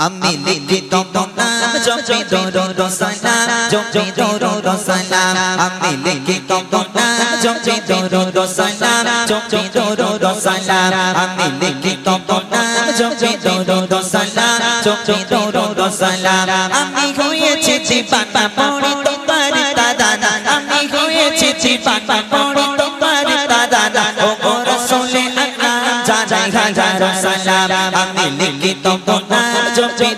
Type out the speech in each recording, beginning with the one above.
আমি লিখি নাম জপি দো দো সালাম জপি দো দো সালাম আমি লিখি তম নাম জপি দো দো সালাম জপি দো দো সালাম আমি লিখি নাম জপি দো দো সালাম জপি দো দো সালাম আমি হয়েছি জীবানা পড়ি তোমার দাদা। আমি হয়েছি জীবানা পড়ি তোমার দাদা। ও রাসূলে আকরাম জানাই হাজার সালাম আমি লিখি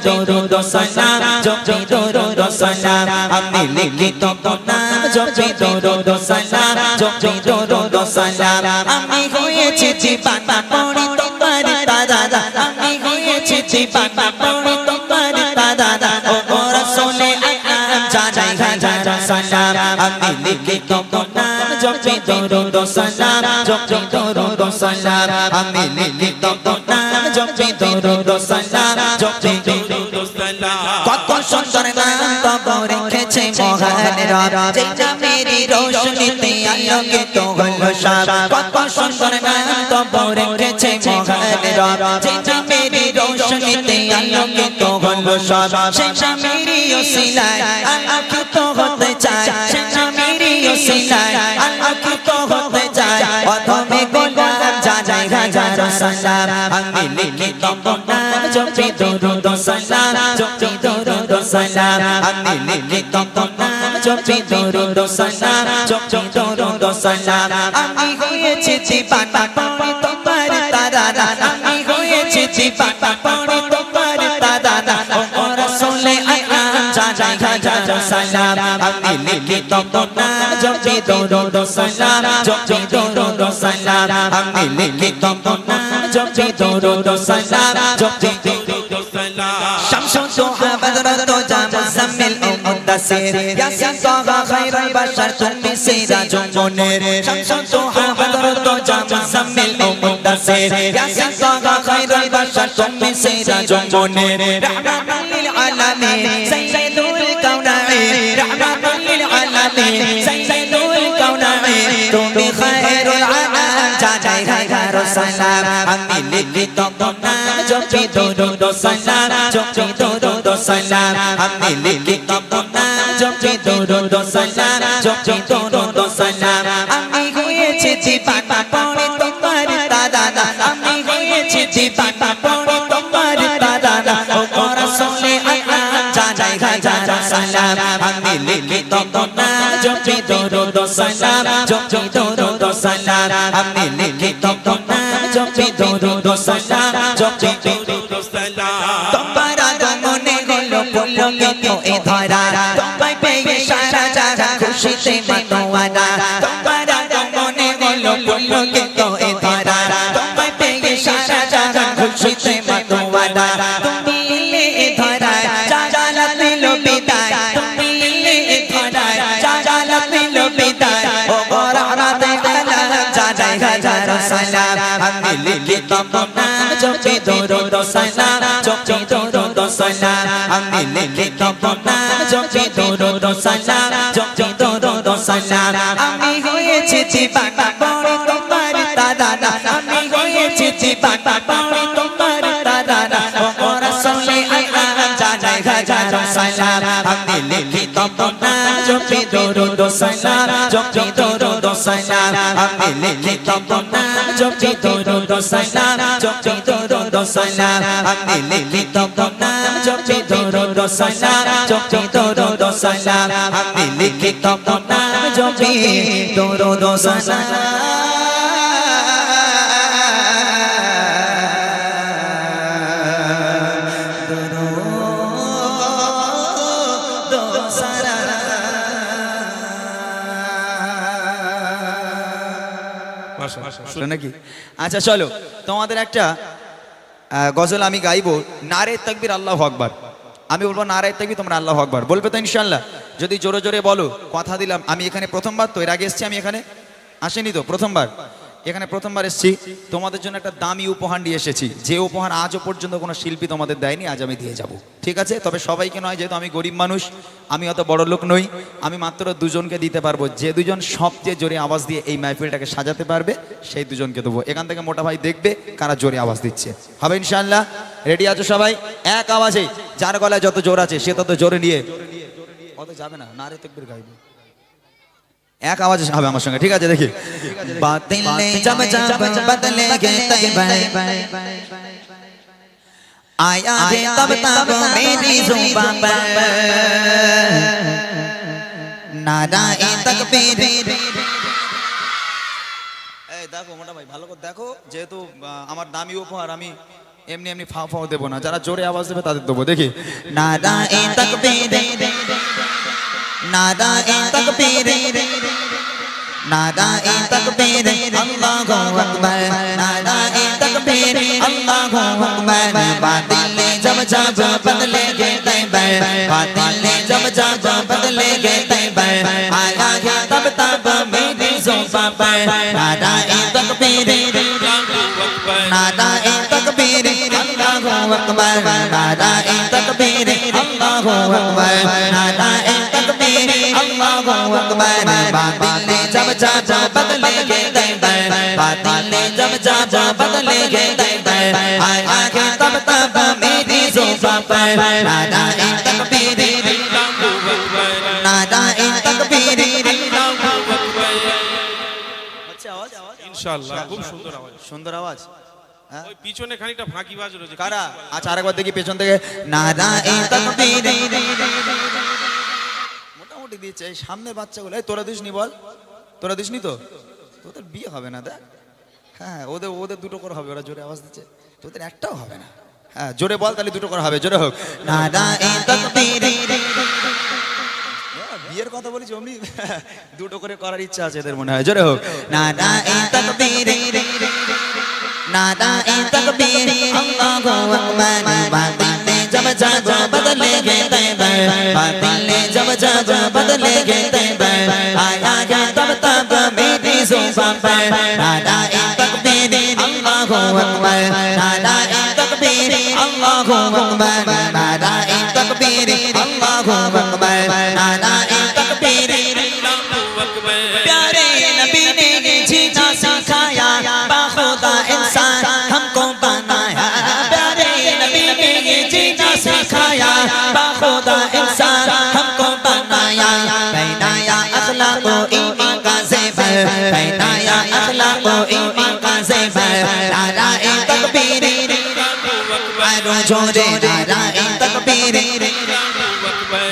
তম নাম জপি দো দো সালাম জপি দো দো সালাম আমি লিখি তম নাম জপি দো দো সালাম জপি দো দো সালাম আমি হয়েছি জীবানা পড়ি তোমার দাদা, আমি হয়েছি জীবানা পড়ি তোমার দাদা, ও রাসূলে আকরাম জানাই হাজার সালাম আমি লিখি তম নাম জপি দো দো সালাম জপি দো দো সালাম আমি লিখি তম নাম জপি দো দো সালাম জপি সুন্দর নাম রেখেছে মহান রব। যেটা মেরি রোশনীতে আলোকিত হলো সব। কত সুন্দর নাম রেখেছে মহান রব। যেটা মেরি রোশনীতে আলোকিত হলো সব। সেটা মেরি ওসিলায় আলোকিত হতে চায়। সেটা মেরি ওসিলায় আলোকিত হতে চায়। অধমে গোলাম জানাই হাজার সালাম। আমি লিখি তব নাম জপি দো দো সালাম। সালাম আমি লিখি তব নাম জপি দো দো সালাম জপি দো দো সালাম আমি হয়েছি জীবানা পড়ি তোমার দাদা আমি হয়েছি জীবানা পড়ি তোমার দাদা ও রাসূলে আকরাম জানাই হাজার সালাম আমি লিখি তব নাম জপি দো দো সালাম জপি দো দো সালাম আমি লিখি তব নাম জপি দো দো সালাম জপি দো شمس الضحى بدرة جام الزمل أو مدسر ياسين طه خير البشر تم سراج منير شمس الضحى بدرة جام الزمل أو مدسر ياسين طه خير البشر تم سراج منير رحمة সালাম আমি লিখি তখন জপি দরুদ সালাম জপি দরুদ সালাম আমি লিখি তখন জপি দরুদ সালাম জপি দরুদ সালাম আমি হয়েছে জীবন পড়ে তোমার দাদা আমি হয়েছে জীবন পড়ে তোমার দাদা ও করা শুনে যা যাই গাই যা যা সালাম আমি লিখি তখন জপি দো দো সালাম জপি দরুদ সালাম তোমার আগমনে হলো পুলকিত এ ধরা তোমায় পেয়ে সারা জাগা খুশিতে মাতোয়ারা। দো সালাম জপি দো দো সালাম আমি লিখিত নাম জপি দো দো সালাম জপি দো দো সালাম আমি হয়েছি জীবানা পড়ে তোমার দাদা আমি হয়েছি জীবানা পড়ে তোমার দাদা ও রাসূলে আকরাম জানাই হাজার সালাম আমি লিখিত নাম জপি দো দো সালাম জপি দো দো সালাম আমি লিখিত নাম জপি দো দো সালাম জপি দো দো সালাম আমি লিখিত নাম জপি দো দো সালাম জপি দো দো সালাম আমি লিখিত নাম জপি দো দো সালাম নাকি? আচ্ছা চলো। তোমাদের একটা গজল আমি গাইবো। নারে তাকবির আল্লাহ আকবার। আমি বলব নারে তাকবি তোমরা আল্লাহ আকবার। বলবে তো ইনশাল্লাহ যদি জোরে জোরে বলো, কথা দিলাম। আমি এখানে প্রথমবার তো, এর আগে এসছি আমি এখানে। আসেনি তো, প্রথমবার। এখানে প্রথমবার এসেছি। তোমাদের জন্য একটা দামি উপহার নিয়ে এসেছি। যে উপহার আজও পর্যন্ত কোনো শিল্পী তোমাদের দেয়নি, আজ আমি দিয়ে যাব। ঠিক আছে? তবে সবাইকে নয়, যেহেতু আমি গরিব মানুষ, আমি অত বড় লোক নই, আমি মাত্র দুজনকে দিতে পারব। যে দুজন সবচেয়ে জোরে আওয়াজ দিয়ে এই মাহফিলটাকে সাজাতে পারবে, সেই দুজনকে দেবো। এখান থেকে মোটা ভাই দেখবে কারা জোরে আওয়াজ দিচ্ছে। হবে ইনশাল্লাহ রেডি আছো সবাই? এক আওয়াজে। যার গলায় যত জোর আছে, সে তত জোরে নিয়ে অত যাবে না না রে তকবির গাইবো। এক আওয়াজে হবে আমার সঙ্গে ঠিক আছে দেখি बातिल ने जब जब बदलेंगे तैबर आया है तब तब मेरी जुबान पर नाराए तकबीर এই দেখো মোটা ভাই ভালো করে দেখো যেহেতু আহ, আমার দামি উপহার আমি এমনি এমনি ফাও ফাও দেবো না যারা জোরে আওয়াজ দেবে তাদের দেবো দেখি नाराए तकबीर নারায়ে তকবীর নারায়ে তকবীর, আল্লাহু আকবার। নারায়ে তকবীর, আল্লাহু আকবার। বাতিল জব জব বদলে গে তৈবর বাতিল জব জব বদলে গে তৈবর আয়া হে তব তব মেরি জোবা পর। নারায়ে তকবীর নারায়ে তকবীর, আল্লাহু আকবার। নারায়ে তকবীর, আল্লাহু আকবার। अल्लाहु अकबर बातिल जब जब बदलेंगे तैबर बातिल जब जब बदलेंगे तैबर आया है तब तब मेरी जुबान पर नाराए तकबीर नाराए तकबीर হচ্ছে আওয়াজ ইনশাআল্লাহ খুব সুন্দর আওয়াজ সুন্দর আওয়াজ হ্যাঁ ওই পিছনে খানিকটা ফাঁকি বাজ রয়েছে কারা আচ্ছা আরেকবার দেখি পেছন থেকে नाराए तकबीर মোটামুটি দিচ্ছে এই সামনে বাচ্চাগুলো এই তোরা দিসনি বল তোরা দিসনি তো তোদের বিয়ে হবে না দেখ হ্যাঁ ওদের ওদের দুটো করে হবে ওরা জোরে আওয়াজ দিচ্ছে তোদের একটাও হবে না হ্যাঁ জোরে বল তাহলে দুটো করে হবে জোরে হোক नाराए तकबीर বিয়ের কথা বলেছি অমনি দুটো করে করার ইচ্ছা আছে এদের মনে হয় জোরে হোক नाराए तकबीर नाराए तकबीर अल्लाहु अकबर बातिल जब जब बदलेंगे तैबर बातिल जब जब बदलेंगे तैबर आया है तब तब मेरी जुबान पर नाराए तकबीर अल्लाहु अकबर नाराए तकबीर अल्लाहु अकबर नाराए तकबीर अल्लाहु अकबर জোরে নারায়ণ তকবীর।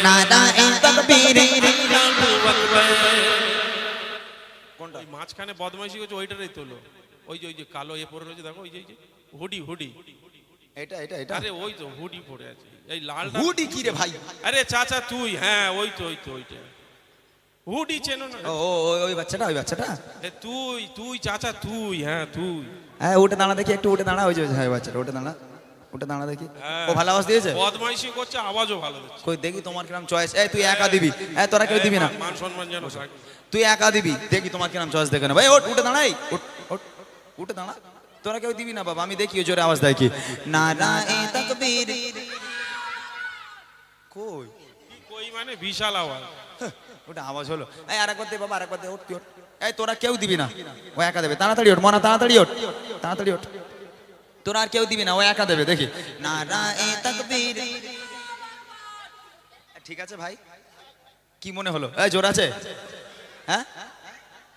নারায়ণ তকবীর। কোনটা? মাঝখানে বদমাইশি করছে ওইটারই তোলো। ওই যে ওই যে কালো এ পরে রয়েছে দেখো ওই যে হুডি হুডি। এটা এটা এটা। আরে ওই তো হুডি পরে আছে। এই লাল হুডি কি রে ভাই? আরে চাচা তুই হ্যাঁ ওই তো ওই তো ওইটা। হুডি চেনো না? ও ওই বাচ্চাটা ওই বাচ্চাটা? তুই তুই চাচা তুই হ্যাঁ তুই। হ্যাঁ ওটা দাঁড়া দেখি একটু ওটা দাঁড়া ওই যে হ্যাঁ বাচ্চাটা ওটা দাঁড়া। ওটা দাঁড়া দেখি। হ্যাঁ। ও ভালো আওয়াজ দিয়েছে? বদমাইশি করছে আওয়াজও ভালো দিচ্ছে। কই দেখি তোমার কিরম চয়েস এই তুই একা দিবি। এই তোরা কেউ দিবি না। মান সম্মান যেন তুই একা দিবি। দেখি তোমার কিরম চয়েস দেখে না ভাই ওঠ উঠে দাঁড়াই ওট উঠে দাঁড়া। তোরা কেউ দিবি না বাবা আমি দেখি জোরে আওয়াজ দেখি না না এ তাকবীর। কই? কই মানে? বিশাল আওয়াজ। হ্যাঁ, ওটা আওয়াজ হলো। এই আরেকবার দে বাবা আরেকবার দে ওঠ তুই ওট এই তোরা কেউ দিবি না। ও একা দেবে। তাড়াতাড়ি ওঠ মনা তাড়াতাড়ি ওঠ। তাড়াতাড়ি ওঠ। তোর আর কেউ দিবি না ও একা দেবে দেখি। ঠিক আছে ভাই। কি মনে হলো? জোর আছে? হ্যাঁ?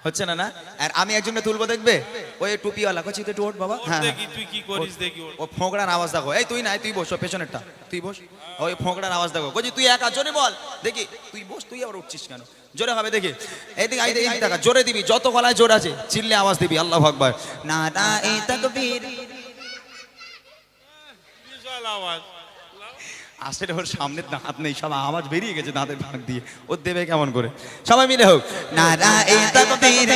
হচ্ছে না না? আর আমি একজনকে তুলবো দেখবে? ওই টুপিওয়ালা কচি তুই ওঠ বাবা। হ্যাঁ, হ্যাঁ। তুই কি করিস দেখি ও ফোঁকড়ার আওয়াজ দেখো। এই তুই নাই তুই বস পেছনেরটা। তুই বস। ওই ফোঁকড়ার আওয়াজ দেখো। কচি তুই একা জোরে বল। দেখি তুই বস তুই আবার উঠছিস কেন? জোরে হবে দেখি। এই এইদিকে এইদিকে দেখা জোরে দিবি। যত গলায় জোর আছে চিল্লে আওয়াজ দিবি। আল্লাহ ভাগবার না না এই তাকবীর। আওয়াজ আসলে ওর সামনে দাঁত নেই সব আওয়াজ বেরিয়ে গেছে দাঁতের ভাগ দিয়ে ও দেবে কেমন করে সবাই মিলে হোক नाराए तकबीर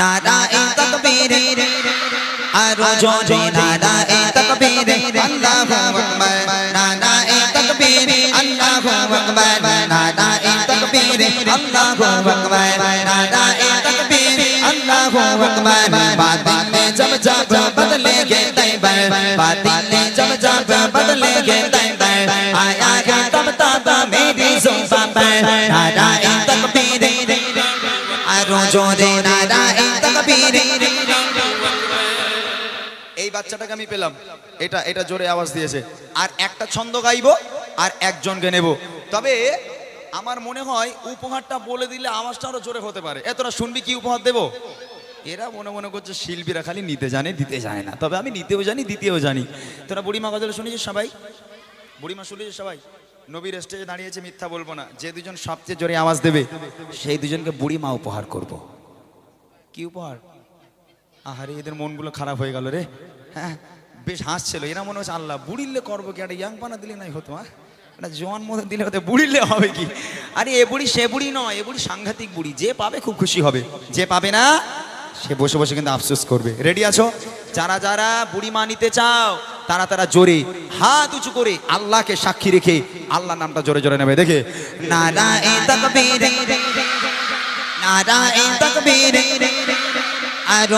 नाराए तकबीर आरो जोरे नाराए तकबीर अल्लाहु अकबर नाराए तकबीर अल्लाहु अकबर नाराए तकबीर अल्लाहु अकबर नाराए तकबीर अल्लाहु अकबर बातिल ने जब जब बदलेंगे तैबर बातिल ने जब जब बदलेंगे तैबर आया है तब तब मेरी जुबान पर नाराए तकबीर आरो जोरे नाराए तकबीर এই বাচ্চাটাকে আমি পেলাম এটা এটা জোরে আওয়াজ দিয়েছে আর একটা ছন্দ গাইবো আর একজনকে নেব তবে আমার মনে হয় উপহারটা বলে দিলে আওয়াজটা আরো জোরে হতে পারে এ তোরা শুনবি কি উপহার দেবো এরা মনে মনে করছে শিল্পীরা খালি নিতে জানে, দিতে জানে না। তবে আমি নিতেও জানি, দিতেও জানি। তোরা বুড়িমা গজল শুনেছিস সবাই? বুড়িমা শুনেছিস সবাই? নবীর স্টেজে দাঁড়িয়েছে, মিথ্যা বলব না। যে দুজন সবচেয়ে জোরে আওয়াজ দেবে, সেই দুজনকে বুড়িমা উপহার করব। কি উপহার? আহারে, এদের মনগুলো খারাপ হয়ে গেল রে। হ্যাঁ বেশ হাসছিল। এরা মনে হচ্ছে আল্লাহ, বুড়িলে করব কি? একটা ইয়াং পানা দিলে নাই হতো হ্যাঁ একটা জোয়ান মতো দিলে হতে, বুড়িলে হবে কি? আরে, এ বুড়ি সে বুড়ি নয়, এ বুড়ি সাংঘাতিক বুড়ি। যে পাবে খুব খুশি হবে। যে পাবে না সে বসে বসে কিন্তু আফসোস করবে। রেডি আছো? যারা যারা বুড়িমা নিতে চাও, তারা তারা জোরে হাত উঁচু করে আল্লাহকে সাক্ষী রেখে আল্লাহ নামটা জোরে জোরে নেবে। দেখে আরও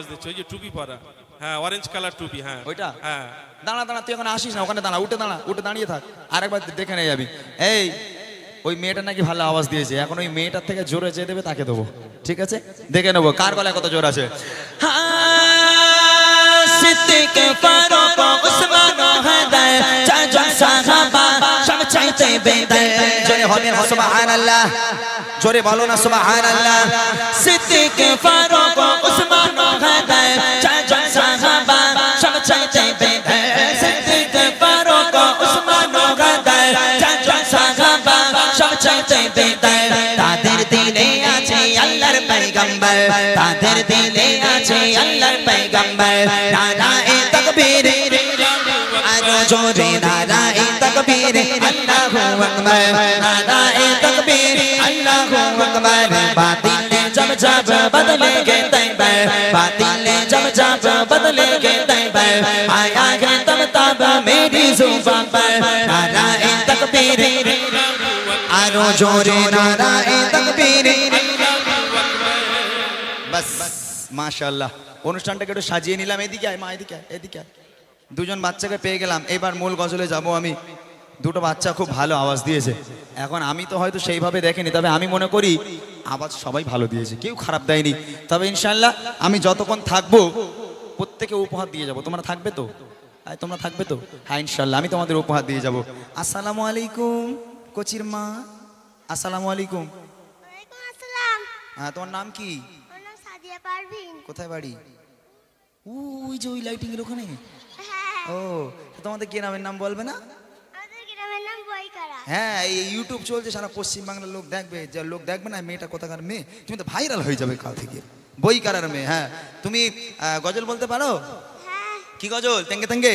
আওয়াজ দিচ্ছে ওই যে টুপি পরা। হ্যাঁ অরেঞ্জ কালার টুপি হ্যাঁ। ওইটা? হ্যাঁ। দাঁড়া দাঁড়া তুই ওখানে আসিস না ওখানে দাঁড়া উঠে দাঁড়া উঠে দাঁড়িয়ে থাক। আরেকবার দেখে নিয়ে যাবি। এই ওই মেয়েটা নাকি ভালো আওয়াজ দিয়েছে। এখন ওই মেয়েটার থেকে জোরে যে দেবে তাকে দেবো। ঠিক আছে? দেখে নেব কার গলায় কত জোর আছে। হবে সুবহানাল্লাহ। জোরে বলো না, সুবহানাল্লাহ। সিদ্দিক ফারুক উসমান হাদাই চাচা সাহাবা সব চাইতে বেদে সিদ্দিক ফারুক উসমান হাদাই চাচা সাহাবা সব চাইতে বেদে তাদের দিলে আছে আল্লাহর পয়গম্বর, তাদের দিলে আছে আল্লাহর পয়গম্বর। নারা এ তাকবীর, আর জোরে নারা এ তাকবীর, আল্লাহু আকবার। নারা আল্লাহু আকবার বাতিল ने जब जब बदलेंगे तैबर बातिल ने जब जब बदलेंगे तैबर आया है तब तब मेरी जुबान पर नाराए तकबीर আরো জোরে নারায়ে তাকবীর বাস মাশাআল্লাহ অনুষ্ঠানটাকে একটু সাজিয়ে নিলাম এদিকে আয় মা এদিকে আয়, এদিকে আয়। দুজন বাচ্চাকে পেয়ে গেলাম এবার মূল গজলে যাব আমি দুটো বাচ্চা খুব ভালো আওয়াজ দিয়েছে। এখন আমি তো হয়তো সেইভাবে দেখিনি তবে আমি মনে করি আওয়াজ সবাই ভালো দিয়েছে কেউ খারাপ দেয়নি। তবে ইনশাল্লাহ আমি যতক্ষণ থাকব প্রত্যেকে উপহার দিয়ে যাব। তোমরা থাকবে তো? তোমরা থাকবে তো? হ্যাঁ ইনশাল্লাহ আমি তোমাদের উপহার দিয়ে যাব। আসসালামু আলাইকুম কচির মা। আসসালামু আলাইকুম। হ্যাঁ তোমার নাম কি? কোথায় বাড়ি? ওই যে ওই লাইটিং এর ওখানে? হ্যাঁ। ও তোমাদের কি নামের নাম বলবে না আমাদের গ্রামের নাম বইকারা হ্যাঁ এই ইউটিউব চলছে সারা পশ্চিম বাংলার লোক দেখবে যে লোক দেখবে না মেয়েটা কোথাকার মেয়ে তুমি তো ভাইরাল হয়ে যাবে কাল থেকে। বই কারার মেয়ে হ্যাঁ। তুমি গজল বলতে পারো? হ্যাঁ। কি গজল? তেঙ্গে তেঙ্গে?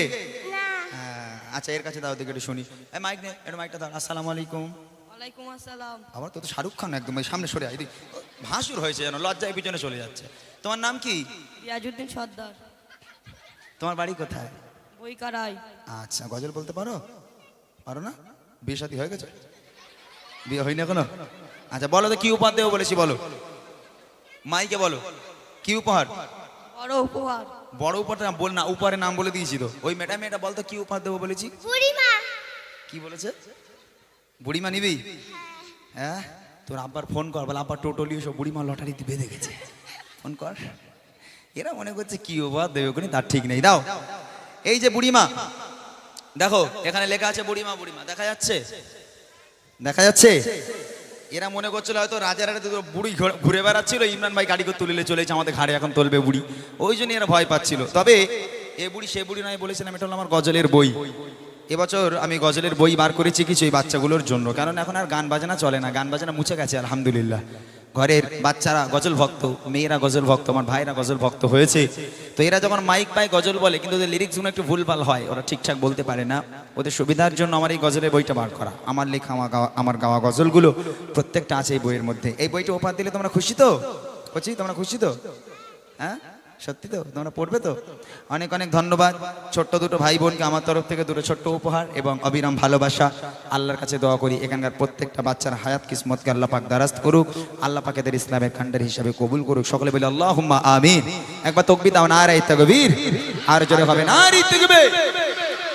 হ্যাঁ, আচ্ছা এর কাছে দাও দেখে একটু শুনি। এই মাইক নে একটু মাইকটা দাও। আসসালামু আলাইকুম। ওয়ালাইকুম আসসালাম। আবার তো তো শাহরুখ খান একদম সামনে সরে আয় ভাসুর হয়েছে যেন লজ্জায় পিছনে চলে যাচ্ছে। তোমার নাম কি? রিয়াজুদ্দিন সর্দার। তোমার বাড়ি কোথায়? বইকারাই আচ্ছা গজল বলতে পারো? পারো না? বিয়ে সাথী হয়ে গেছে? বিয়ে হয়নি এখনও? আচ্ছা বলো তো কি উপহার দেবো বলেছি বলো। মাইকে বলো। কি উপহার? বড় উপহার। বড় উপহারটা বল না উপহারের নাম বলে দিয়েছি তো। ওই মেটা মেয়েটা বলতো কি উপহার দেবো বলেছি? বুড়িমা। কি বলেছে? বুড়িমা নিবি? হ্যাঁ। তোর আব্বার ফোন কর বলে আব্বার টোটলি সব বুড়িমা লটারিতে বেঁধে গেছে। ফোন কর। এরা মনে করছে কি উপহার দেবে ওখানে তার ঠিক নেই। দাও। এই যে বুড়িমা দেখো এখানে লেখা আছে বুড়িমা বুড়িমা দেখা যাচ্ছে? দেখা যাচ্ছে? এরা মনে করছিল হয়তো রাজার দুটো বুড়ি ঘুরে- ঘুরে বেড়াচ্ছিল ইমরান ভাই গাড়ি করে তুলে চলেছে আমাদের ঘাড়ে এখন তুলবে বুড়ি। ওই জন্য এরা ভয় পাচ্ছিল। তবে এ বুড়ি সে বুড়ি নয় বলেছিলাম এটা হলো আমার গজলের বই। এবছর আমি গজলের বই বার করেছি কিছু এই বাচ্চাগুলোর জন্য কারণ এখন আর গান বাজনা চলে না গান বাজনা মুছে গেছে আলহামদুলিল্লাহ। ঘরের বাচ্চারা গজল ভক্ত মেয়েরা গজল ভক্ত আমার ভাইরা গজল ভক্ত হয়েছে। তো এরা যখন মাইক পায় গজল বলে, কিন্তু ওদের লিরিক্সগুলো একটু ভুলভাল হয়, ওরা ঠিকঠাক বলতে পারে না। ওদের সুবিধার জন্য আমার এই গজলের বইটা বার করা। আমার লেখা, আমার গাওয়া আমার গাওয়া গজলগুলো প্রত্যেকটা আছে এই বইয়ের মধ্যে। এই বইটা উপহার দিলে তোমরা খুশি তো? খুশি তোমরা খুশি তো? হ্যাঁ? সত্যি তো? তোমরা পড়বে তো? অনেক অনেক ধন্যবাদ ছোট্ট দুটো ভাই বোনকে আমার তরফ থেকে, দুটো ছোট্ট উপহার এবং অবিরাম ভালোবাসা। আল্লাহর কাছে দোয়া করি, এখানকার প্রত্যেকটা বাচ্চার হায়াত কিসমতকে আল্লাহ পাক দারাস্ত করুক, আল্লাহ পাক এদের ইসলামের খান্ডার হিসাবে কবুল করুক। সকলে বলে আল্লাহ আমিন। একবার তকবি দাও না রাই তকবীর। আর জোরে হবে না আর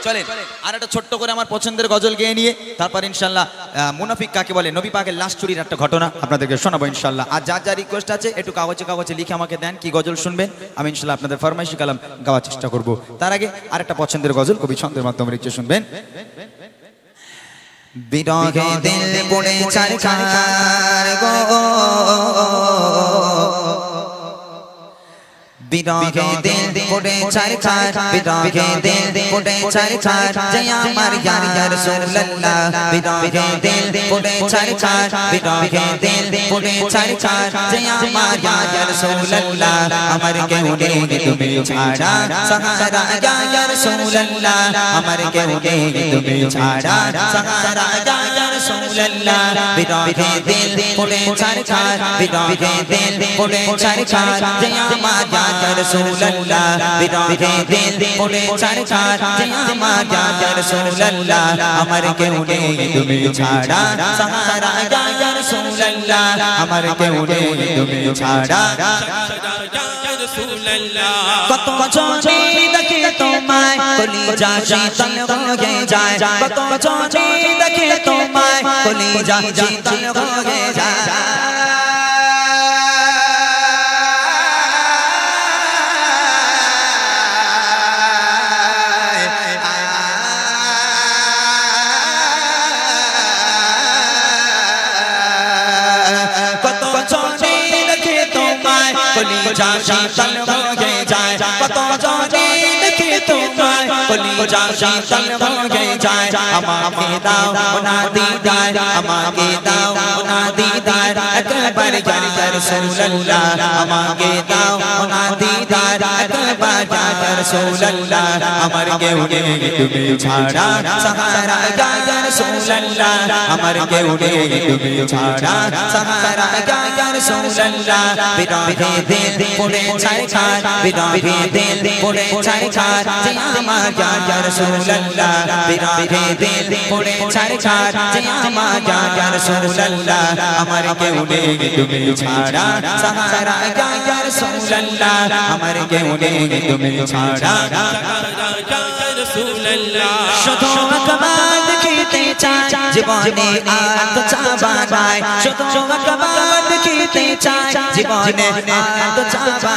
চলেন আর একটা ছোট্ট করে আমার পছন্দের গজল গেয়ে নিয়ে তারপর ইনশাল্লাহ মুনাফিক কাকে বলে নবী পাকের লাস্ট চুরির একটা ঘটনা আপনাদেরকে শোনাবো ইনশাল্লাহ। আর যার যা রিকোয়েস্ট আছে একটু কাগজে কাগজে লিখে আমাকে দেন কি গজল শুনবেন আমি ইনশাল্লাহ আপনাদের ফরমাইশি কালাম গাওয়ার চেষ্টা করব। তার আগে আরেকটা পছন্দের গজল কবি ছন্দের মাধ্যমে লিখে শুনবেন। বিরহে দিল পড়ে চারকার গো। বিরহে দিল দিল জয় আমার ইয়া রাসূলুল্লাহ। বিরহে দিল দিল পড়ে চারকার জয় আমার ইয়া রাসূলুল্লাহ। আমার কেউ নেই তুমি ছাড়া সাহারা ইয়া রাসূলুল্লাহ। আমার কেউ নেই তুমি ছাড়া সাহারা ইয়া রাসূলুল্লাহ বিরহে আমার কেউ তুমি ছাড়া আমার কেউ তুমি ছাড়া কত জনে দেখে তোমায় কলিজা শীতল হয়ে যায়। কত জনে দেখে তোমায় কলিজা শীতল হয়ে যায়। শীতল হয়ে যায় আমাকে দাও না দিদার আমাকে দাও না দিদার একবার ইয়া রাসূলুল্লাহ আমাকে দাও না দিদার একবার ইয়া রাসূলুল্লাহ আমার কেউ নেই তুমি ছাড়া সাহারা ইয়া রাসূলুল্লাহ আমার কেউ নেই তুমি ছাড়া সাহারা রাসূলুল্লাহ বিরহে দিল পড়ে ছারখার বিরহে দিল পড়ে ছারখার যে আমার ইয়া রাসূলুল্লাহ বিরহে দিল পড়ে ছারখার যে আমার ইয়া রাসূলুল্লাহ আমার কেউ নেই তুমি ছাড়া দেখিতে চাই জীবনে আর তো চাবা শুধু আকবার দেখিতে চাই জীবনে আর তো চাবা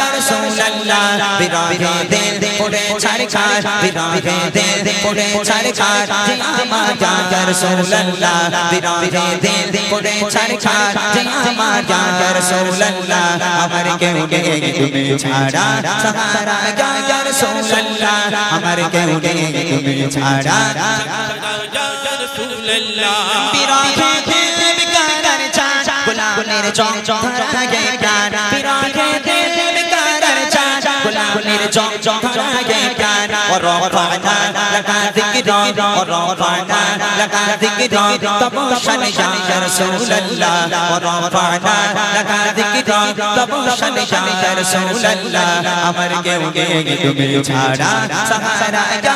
রাসূলুল্লাহ বিরহে দিল পড়ে ছারখার বিরহে দিল পড়ে ছারখার যে আমার ইয়া রাসূলুল্লাহ দিল পড়ে ছারখার যে আমার ইয়া আমার কেউ নেই তুমি ছাড়া, সাহারা ইয়া রাসূলুল্লাহ আমার কেউ নেই তুমি ছাড়া বিরহে দিল বিকারার চাঁদ গোলাপের চং চং থাকে প্রাণ। ورفعنا لك ذكرا ورفعنا لك ذكرا تبوشن يا رسول الله ورفعنا لك ذكرا تبوشن يا رسول الله امر کے ہوگے تمہیں چھاڑا سہارا جا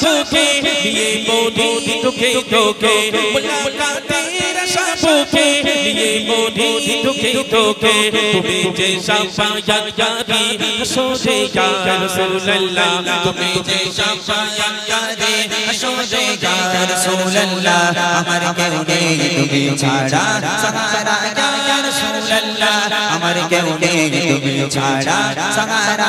শাপোকে দিয়ে মোদি তোকে তোকে মুলাকাতের শাপোকে দিয়ে মোদি তোকে তোকে তুমি যে শাফায়াত যাবি সোজে ইয়া রাসূলুল্লাহ। তুমি যে শাফায়াত যাবি সোজে ইয়া রাসূলুল্লাহ। আমার কেউ নেই তুমি ছাড়া, সাহারা ইয়া রাসূলুল্লাহ। আমার কেউ নেই তুমি ছাড়া, সাহারা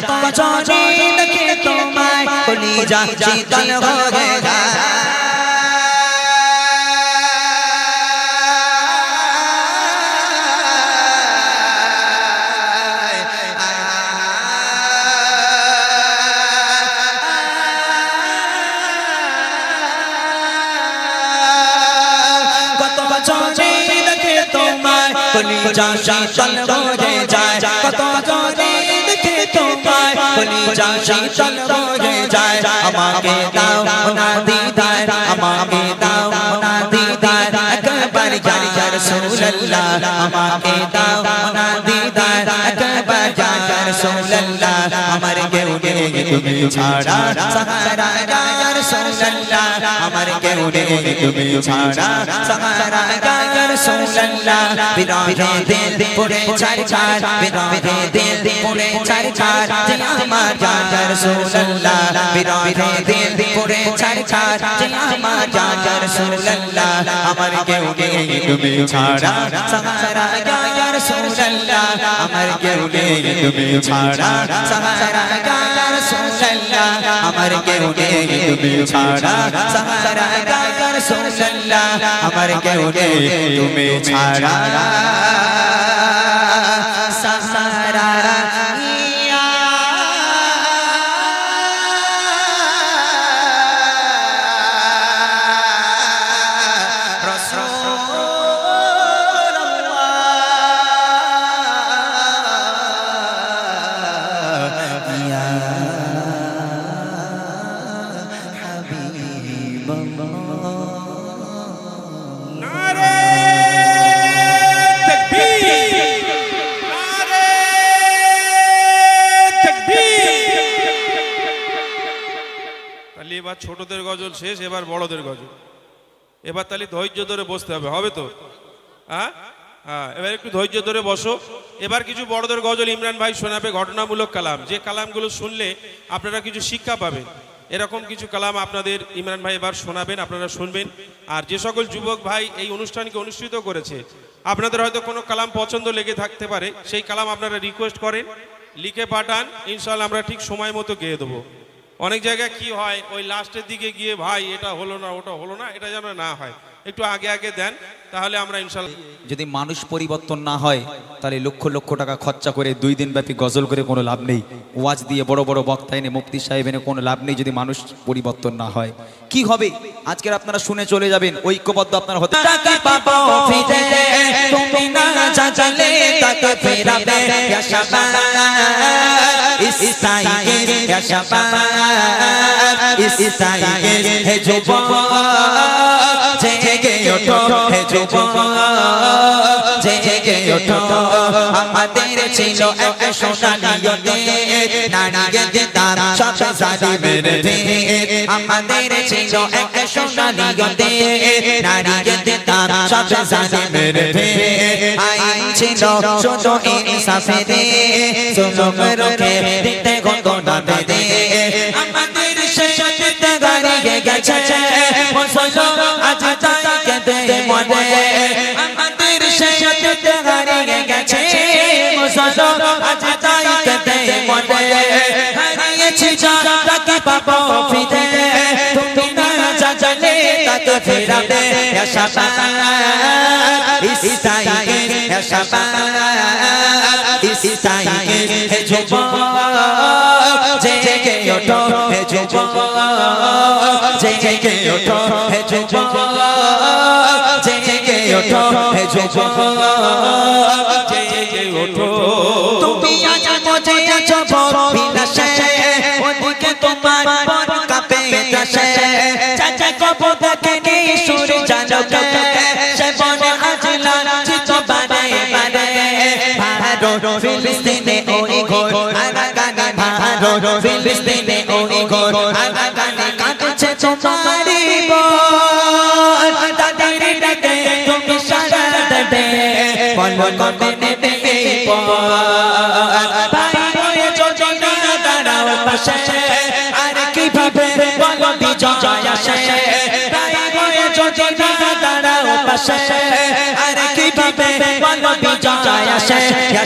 বছরে দেখে তোমায় কলিজা শীতল হয়ে যায়। কলিজা শীতল হয়ে কলিজা শীতল হয়ে যায়। আমাকে দাও না দিদার। আমাকে দাও না দিদার। একবার ইয়া রাসূলুল্লাহ আমাকে দাও না তুমি ছাড়া সাহারা রাসূলুল্লাহ আমার কেউ নেই তুমি ছাড়া সাহারা ইয়া রাসূলুল্লাহ বিরহে দিল পড়ে ছাড়খার বিরহে দিল পড়ে ছাড়খার যে আমার ইয়া রাসূলুল্লাহ বিরহে দিল পড়ে ছাড়খার যে আমার ইয়া রাসূলুল্লাহ আমার কেউ নেই তুমি ছাড়া সাহারা রাসূলুল্লাহ আমার কেউ নেই তুমি ছাড়া সাহারা ইয়া রাসূলুল্লাহ আমার কেউ নেই তুমি ছাড়া সাহারা তুমি ছাড়া। তাহলে এবার ছোটদের গজল শেষ, এবার বড়দের গজল। এবার তাহলে ধৈর্য ধরে বসতে হবে হবে তো? হ্যাঁ? হ্যাঁ এবার একটু ধৈর্য ধরে বসো। এবার কিছু বড়দের গজল ইমরান ভাই শোনাবে, ঘটনামূলক কালাম। যে কালামগুলো শুনলে আপনারা কিছু শিক্ষা পাবেন। এরকম কিছু কালাম আপনাদের ইমরান ভাই এবার শোনাবেন, আপনারা শুনবেন। আর যে সকল যুবক ভাই এই অনুষ্ঠানকে অনুষ্ঠিত করেছে, আপনাদের হয়তো কোনো কালাম পছন্দ লেগে থাকতে পারে। সেই কালাম আপনারা রিকোয়েস্ট করেন, লিখে পাঠান ইনশাল্লাহ আমরা ঠিক সময় মতো গেয়ে দেবো। অনেক জায়গায় কি হয় ওই লাস্টের দিকে গিয়ে ভাই এটা হলো না ওটা হলো না এটা যেন না হয়। একটু আগে আগে দেন তাহলে আমরা ইনশাল্লাহ যদি মানুষ পরিবর্তন না হয় তাহলে লক্ষ লক্ষ টাকা খরচা করে দুই দিন ব্যাপী গজল করে কোনো লাভ নেই। ওয়াজ দিয়ে বড় বড় বক্তা এনে মুক্তি সাহেব এনে কোনো লাভ নেই যদি মানুষ পরিবর্তন না হয়। কি হবে? আজকের আপনারা শুনে চলে যাবেন ঐক্যবদ্ধ আপনার হতে টাকা তুমি না চাচালে টাকা ফেরাবে ইয়া শাবাব ইস্তাইকে ইয়া শাবাব ইস্তাইকে হে যুবক জেগে ওঠো হে যুবক জেগে ওঠো আমাদের ছিল এক সোনালিয়তে নারীকে দিতাম সব জালিমের ভেদ আমাদের ছিল এক সোনালিয়তে নারীকে দিতাম সব জালিমের ভেদ আইন ছিল শুধু ইনসাফে দে। জুলুম রোখে দিতে ঘটনা বেদে আমাদের শেষ গাড়িয়ে গেছে। মনে হারিয়েছি যাকে পাবো ফিরে। তুমি না জানলে তাকে ফেরাবে শাবাত ইসাইকে শাবাত ইসাইকে হে যুবক। জেগে ওঠো, হে যুবক। জেগে ওঠো, হে যুবক। জেগে ওঠো, হে যুবক। জেগে ওঠো। তুমি আজ মজে আছো দাসে চাচা কব দেখেনি সুর জানকে সে বনে আজ লাঞ্ছিত বারে বারে ভারত, ফিলিস্তিনে ওই ঘোর আগাগানে ভারত, ফিলিস্তিনে ওই ঘোর আগাগানে কাঁদছে তোমারি বোন তাদের ডাকে তুমি সারা দেবে পল কবে নেবে এই পথ ভাই হয়ে যদি না, দাঁড়াও পাশে। দাঁড়াও আর কীভাবে বলো বিজয় আসে? ইয়া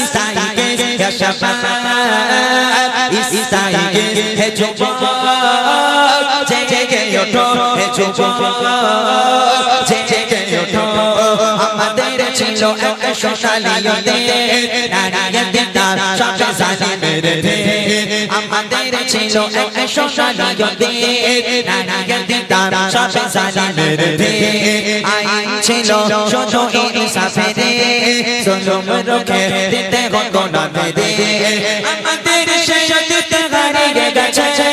ইসাইকে ইয়া ইসাইকে হে যুবক জেগে ওঠো, হে যুবক জেগে ওঠো। আমাদের ছিল এক সোনালিয়তে নারিয়ে তার সবে জালিমের দে। আমাদের ছিল এক সোনালিয়তে নারিয়ে তার সবে জালিমের আইন ছিল শুধু ইনসাফে জুলুম রুখে দিতে দে। আমাদের হারিয়ে গেছে।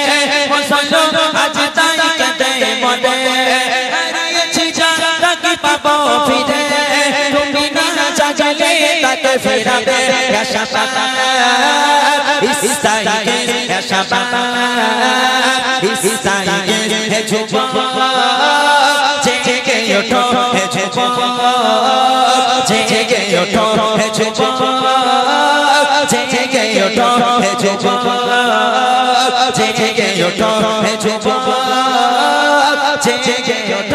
তাকে ফেরাবে ইসাইকে ইসাইকে হে যুবক জেগে ওঠো হে যুবক। জেগে ওঠো হে যুবক। জেগে ওঠো হে যুবক। জেগে ওঠো হে যুবক। জেগে ওঠো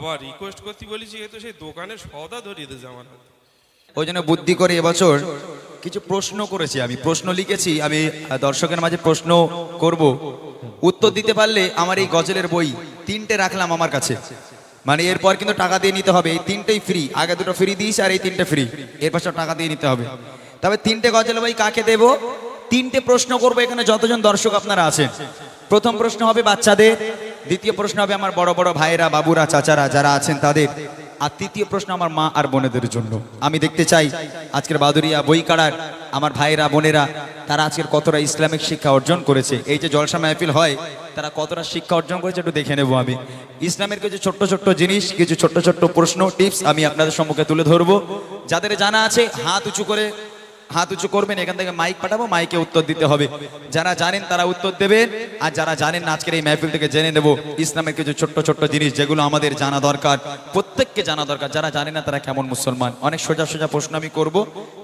বাবা রিকোয়েস্ট করতে বলেছি এ তো সেই দোকানে সদা ধরিয়ে দিয়েছে আমার। ওই জন্য বুদ্ধি করে এবছর কিছু প্রশ্ন করেছি আমি। প্রশ্ন লিখেছি, আমি দর্শকের মাঝে প্রশ্ন করব। উত্তর দিতে পারলে আমার এই গজলের বই তিনটে রাখলাম আমার কাছে। মানে এরপর কিন্তু টাকা দিয়ে নিতে হবে, এই তিনটেই ফ্রি আগে দুটো ফ্রি দিয়েছি আর এই তিনটে ফ্রি এরপর সব টাকা দিয়ে নিতে হবে। তবে তিনটে গজলের বই কাকে দেব? তিনটে প্রশ্ন করব এখানে যতজন দর্শক আপনারা আছেন। প্রথম প্রশ্ন হবে, বাচ্চাদের দ্বিতীয় প্রশ্ন হবে আমার বড় বড় ভাইয়েরা, বাবুরা, চাচারা যারা আছেন তাদের। আর তৃতীয় প্রশ্ন আমার মা আর বোনেদের জন্য। আমি দেখতে চাই আজকের বাদুরিয়া বই কাড়ার আমার ভাইয়েরা, বোনেরা, তারা আজকের কতটা ইসলামিক শিক্ষা অর্জন করেছে। এই যে জলসা মাহফিল হয়, তারা কতটা শিক্ষা অর্জন করেছে একটু দেখে নেব আমি। ইসলামের কিছু ছোট্ট ছোট্ট জিনিস, কিছু ছোট্ট ছোট্ট প্রশ্ন, টিপস আমি আপনাদের সম্মুখে তুলে ধরবো। যাদের জানা আছে, হাত উঁচু করে হাত উঁচু করবেন এখান থেকে মাইক পাঠাবো মাইকে উত্তর দিতে হবে। যারা জানেন তারা উত্তর দেবেন আর যারা জানেন না আজকের এই মাহফিল থেকে জেনে নেব ইসলামের কিছু ছোট্ট ছোট্ট জিনিস যেগুলো আমাদের জানা দরকার প্রত্যেককে জানা দরকার। যারা জানে না তারা কেমন মুসলমান? অনেক সোজা সোজা প্রশ্ন আমি করব।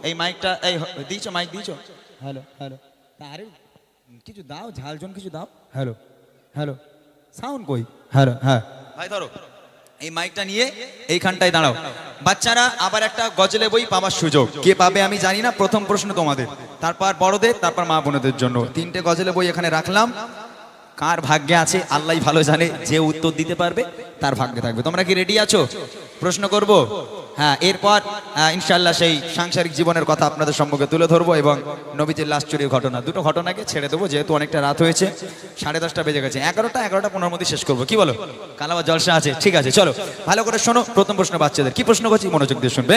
এই মাইকটা এই দিয়েছ মাইক দিয়েছ? হ্যালো হ্যালো আরে কিছু দাও ঝালজন কিছু দাও। হ্যালো হ্যালো সাউন্ড কই? হ্যালো হ্যাঁ। ভাই ধরো। এই মাইকটা নিয়ে এইখানটায় দাঁড়াও। বাচ্চারা আবার একটা গজলে বই পাবার সুযোগ। কে পাবে আমি জানি না, প্রথম প্রশ্ন তোমাদের। তারপর বড়দের, তারপর মা বোনদের জন্য। তিনটে গজলে বই এখানে রাখলাম। কার ভাগ্যে আছে? আল্লাহ ভালো জানে যে উত্তর দিতে পারবে, তার ভাগ্যে থাকবে। তোমরা কি রেডি আছো? প্রশ্ন করব? হ্যাঁ এরপর ইনশাল্লাহ সেই সাংসারিক জীবনের কথা আপনাদের সম্মুখে তুলে ধরবো এবং নবীজির লাশ চুরির ঘটনা। দুটো ঘটনাকে ছেড়ে দেবো, যেহেতু অনেকটা রাত হয়েছে। সাড়ে দশটা বেজে গেছে। এগারোটা এগারোটা, পনেরো মধ্যে শেষ করব। কি বলো? কালাবা জলসা আছে, ঠিক আছে, চলো। ভালো করে শোনো, প্রথম প্রশ্ন বাচ্চাদের। কি প্রশ্ন করছি? মনোযোগ দিয়ে শুনবে।